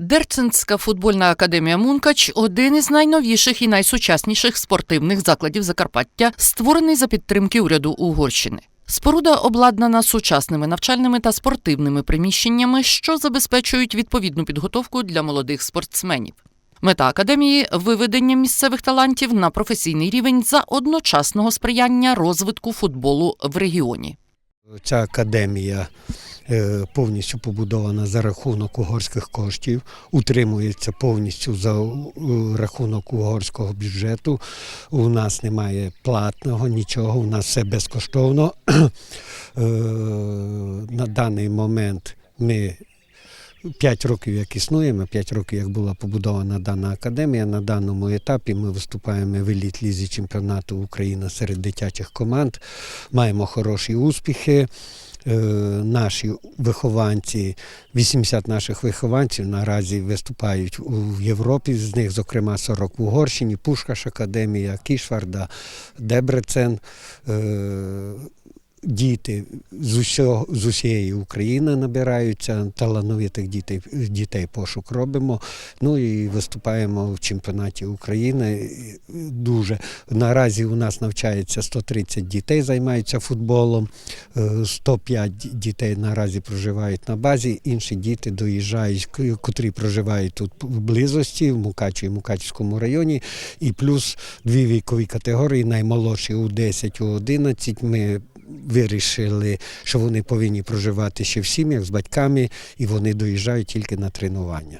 Дерцинська футбольна академія Мункач один із найновіших і найсучасніших спортивних закладів Закарпаття, створений за підтримки уряду Угорщини. Споруда обладнана сучасними навчальними та спортивними приміщеннями, що забезпечують відповідну підготовку для молодих спортсменів. Мета академії виведення місцевих талантів на професійний рівень за одночасного сприяння розвитку футболу в регіоні. Ця академія е, повністю побудована за рахунок угорських коштів, утримується повністю за е, рахунок угорського бюджету. У нас немає платного нічого, у нас все безкоштовно. Е, На даний момент ми 5 років як існуємо, 5 років як була побудована дана академія. На даному етапі ми виступаємо в еліт лізі чемпіонату України серед дитячих команд. Маємо хороші успіхи. Е, Наші вихованці, 80 наших вихованців наразі виступають у Європі, з них, зокрема, 40 в Угорщині, Пушкаш Академія, Кішварда, Дебрецен. Е, Діти з, усього, з усієї України набираються, талановитих дітей, дітей пошук робимо. Ну і виступаємо в чемпіонаті України. Дуже наразі у нас навчається 130 дітей, займаються футболом, е, 105 дітей наразі проживають на базі. Інші діти доїжджають, котрі проживають тут в близості, в Мукачі і Мукачівському районі. І плюс дві вікові категорії, наймолодші у 10, у 11. Ми вирішили, що вони повинні проживати ще в сім'ях з батьками, і вони доїжджають тільки на тренування.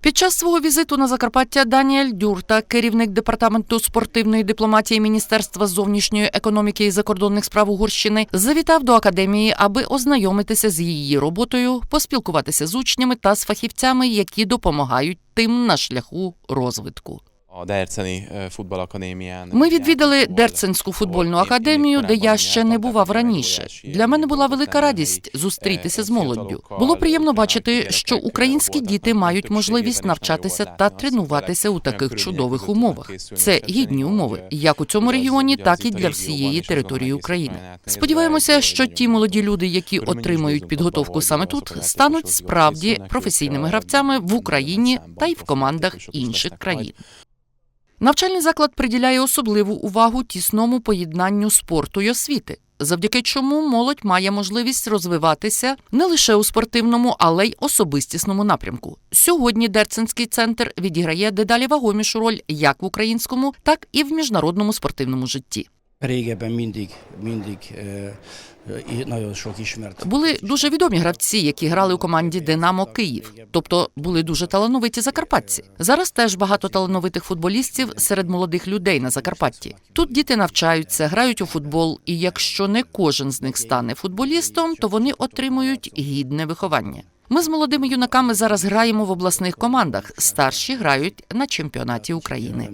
Під час свого візиту на Закарпаття Даніель Дюрта, керівник департаменту спортивної дипломатії Міністерства зовнішньої економіки і закордонних справ Угорщини, завітав до академії, аби ознайомитися з її роботою, поспілкуватися з учнями та з фахівцями, які допомагають тим на шляху розвитку. Ми відвідали Дерценську футбольну академію, де я ще не бував раніше. Для мене була велика радість зустрітися з молоддю. Було приємно бачити, що українські діти мають можливість навчатися та тренуватися у таких чудових умовах. Це гідні умови, як у цьому регіоні, так і для всієї території України. Сподіваємося, що ті молоді люди, які отримають підготовку саме тут, стануть справді професійними гравцями в Україні та й в командах інших країн. Навчальний заклад приділяє особливу увагу тісному поєднанню спорту й освіти, завдяки чому молодь має можливість розвиватися не лише у спортивному, але й особистісному напрямку. Сьогодні Дерцинський центр відіграє дедалі вагомішу роль як в українському, так і в міжнародному спортивному житті. Régebben mindig, mindig nagyon sok ismert. Були дуже відомі гравці, які грали у команді Динамо Київ, тобто були дуже талановиті закарпатці. Зараз теж багато талановитих футболістів серед молодих людей на Закарпатті. Тут діти навчаються, грають у футбол, і якщо не кожен з них стане футболістом, то вони отримують гідне виховання. Ми з молодими юнаками зараз граємо в обласних командах. Старші грають на чемпіонаті України.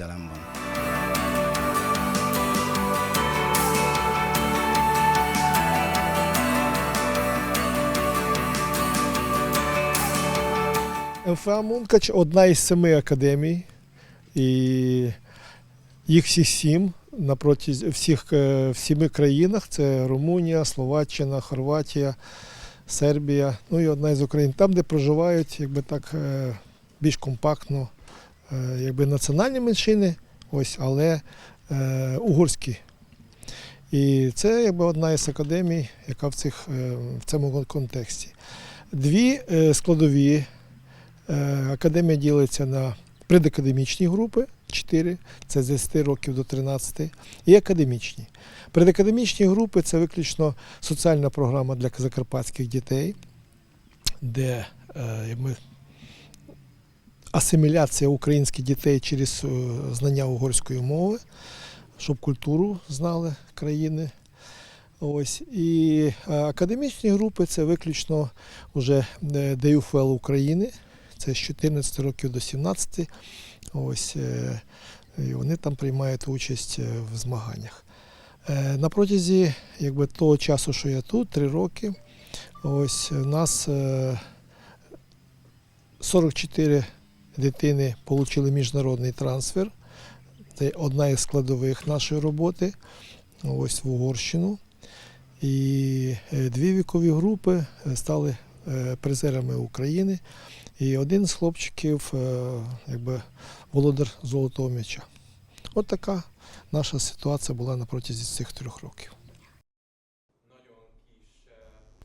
van. МФА Мункач одна із семи академій, і їх всіх сім на протязі всіх е, сіми країнах: це Румунія, Словаччина, Хорватія, Сербія, ну і одна із України. Там, де проживають, якби так е, більш компактно, е, якби національні меншини, ось, але угорські. І це якби одна із академій, яка в, цих, в цьому контексті. Дві складові Академія ділиться на предакадемічні групи 4, це з 10 років до 13, і академічні. Предакадемічні групи це виключно соціальна програма для закарпатських дітей, де е, ми асиміляція українських дітей через е, знання угорської мови, щоб культуру знали країни. Ось і е, академічні групи це виключно вже ДЮФЛ України, це з 14 років до 17. Ось, е, і вони там приймають участь е, в змаганнях. Е, На протязі якби, того часу, що я тут, 3 роки, ось у нас е, 44 дитини отримали міжнародний трансфер. Це одна із складових нашої роботи ось в Угорщину. І дві вікові групи стали призерами України. І один з хлопчиків, е, якби володар золотого м'яча. От така наша ситуація була на протязі цих трьох років.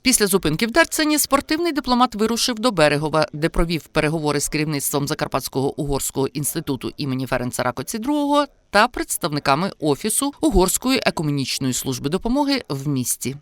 Після зупинки в Дерцені спортивний дипломат вирушив до Берегова, де провів переговори з керівництвом Закарпатського угорського інституту імені Ференца Ракоці II та представниками офісу Угорської екуменічної служби допомоги в місті.